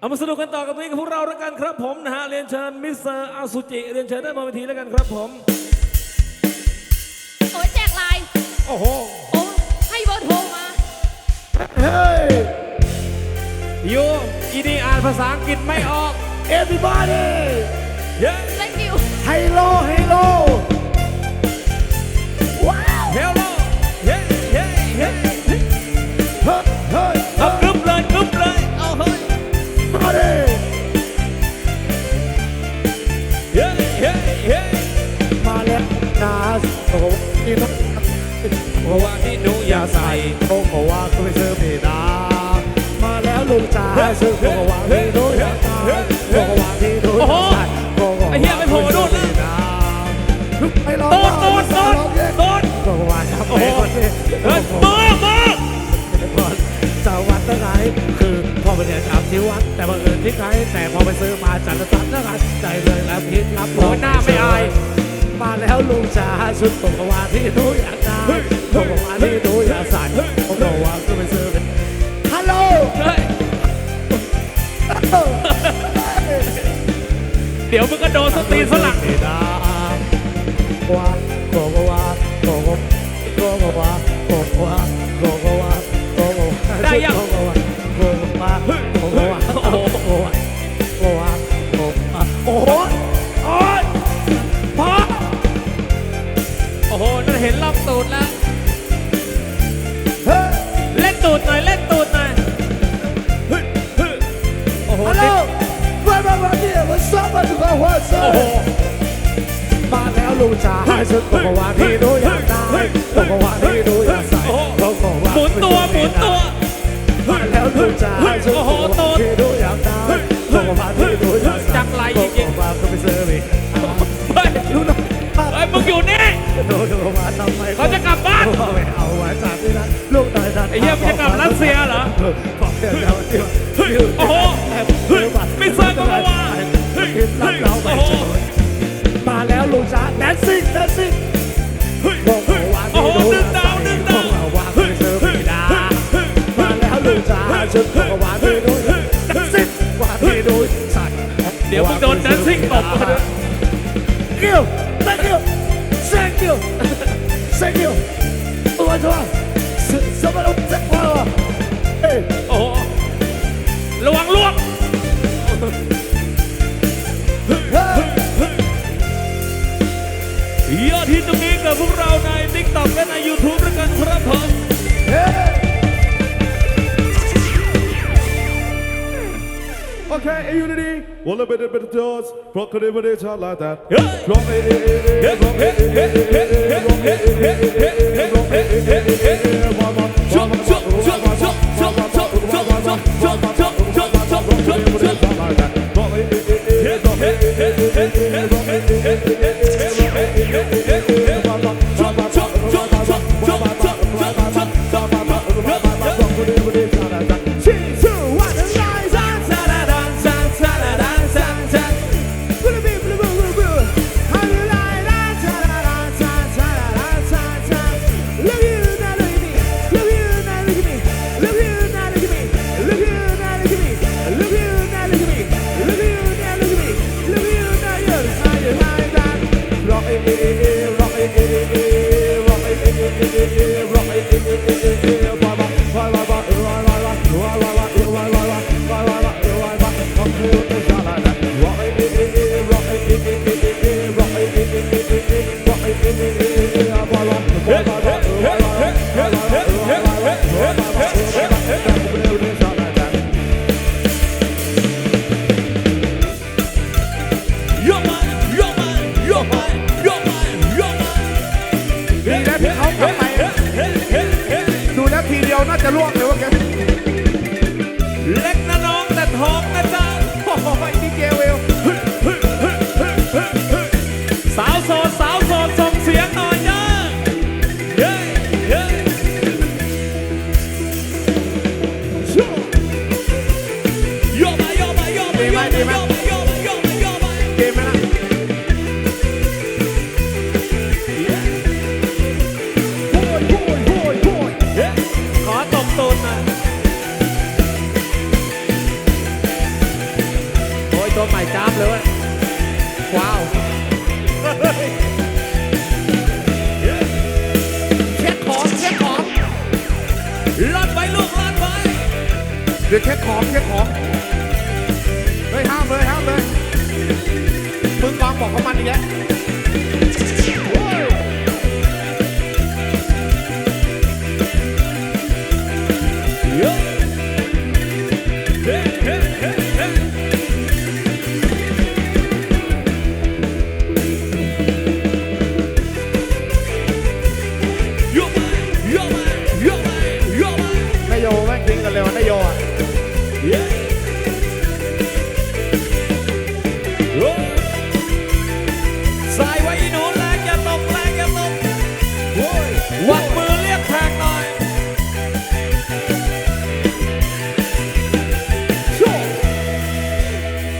เอามาสนุกกันต่อกับนี้กับพวกเราแล้วกันครับผมนะฮะเรียนเชิญมิสเตอร์อาสุจิเรียนเชิญได้บนเวทีแล้วกันครับผม โอ้ยแจกไลน์โอ้โห โอ้ให้เบอร์โทรมา เฮ้ยโยอีนี่อ่านภาษาอังกฤษไม่ออก everybody เย้ thank you ไฮโลไฮโล โอ้โหนี่ต้องเพราะว่าที่หนูอย่าใส่โอ้โหว่าก็ไม่ซื้อไม่ได้มาแล้วลุงจ๋าซื้อโกวาที่ดูอย่ากได้โกวาที่ดูอย่ากได้โกวาไอ้เหี้ยไปโผล่นู่นแล้วลุกไปรอโดนโดนโดนโดนโกวาครับโอ้โหคนนี้เฮ้ยมือมือสวัสดิ์ไหนคือพ่อไปเรียนทำที่วัดแต่บังเอิญที่ไหนแต่พอไปซื้อมาจัดสันนะกันใจเลยแล้วพิษรับโอ้ย แล้วลุงจ๋าชุดโกวาที่ดูอยากได้โกวาที่ดูอยากใส่โกวาก็ไปซื้อเป็นฮัลโหลเฮ้ยเดี๋ยวมึงก็โดนสตรีนฝรั่งไม่ได้ว่าโกโกวาโกโกโกโกวาโกโกวาโกโกวาโกโกวาได้ยังโกโกวาโกโกวาโกโกวาโกโกวา ชายต้องบอกว่าที่ดูอยากได้ต้องกว่าที่ดูอยากใส่ต้องบอกว่าหมุนตัวหมุนตัวแล้วดูกชายโอ้โว่าที่ดูอยากได้ต้องกว่าที่ดูอยากใส่จังไรจริงๆว่าก็ไปเซอร์วิสเฮ้ยลูกน้องเฮ้ยมึงอยู่นี่เขาจะกลับบ้านเอาไว้จากที่นั้นลูกตายดันไอ้เหี้ยมึจะกลับรัสเซียเหรอโอ้โห ฉันบอกว่หวานไม่ด้นักซิ่งหวานไม่รู้สัตว์เดี๋ยวมึงโดนนักซิ่งตบมาด้เกี่ยวตักเกี่ยวแซงเกี่ยวแซงเกี่ยวตัวชัวสมรุปแซงว่าเอ้โอ้ระวังลวกยอดที่ตรงนี้กับพวกเราในติ๊กต็อกและในยูทูบด้วยกันครับผม Okay, in unity. One bit of bit of doors. Proclaim it is like that. Drop it. Drop it. Drop it. ดีนะที่เขาทำไปดูแล้วทีเดียวน่าจะล่วงเลยว่าแกเล็กนะน้องแต่ทองนะจ๊ะ เดี๋ยวเช็คของเช็คของเฮ้ยห้ามเลยห้ามเลยมึงลองบอกกับมันอีกแล้ว What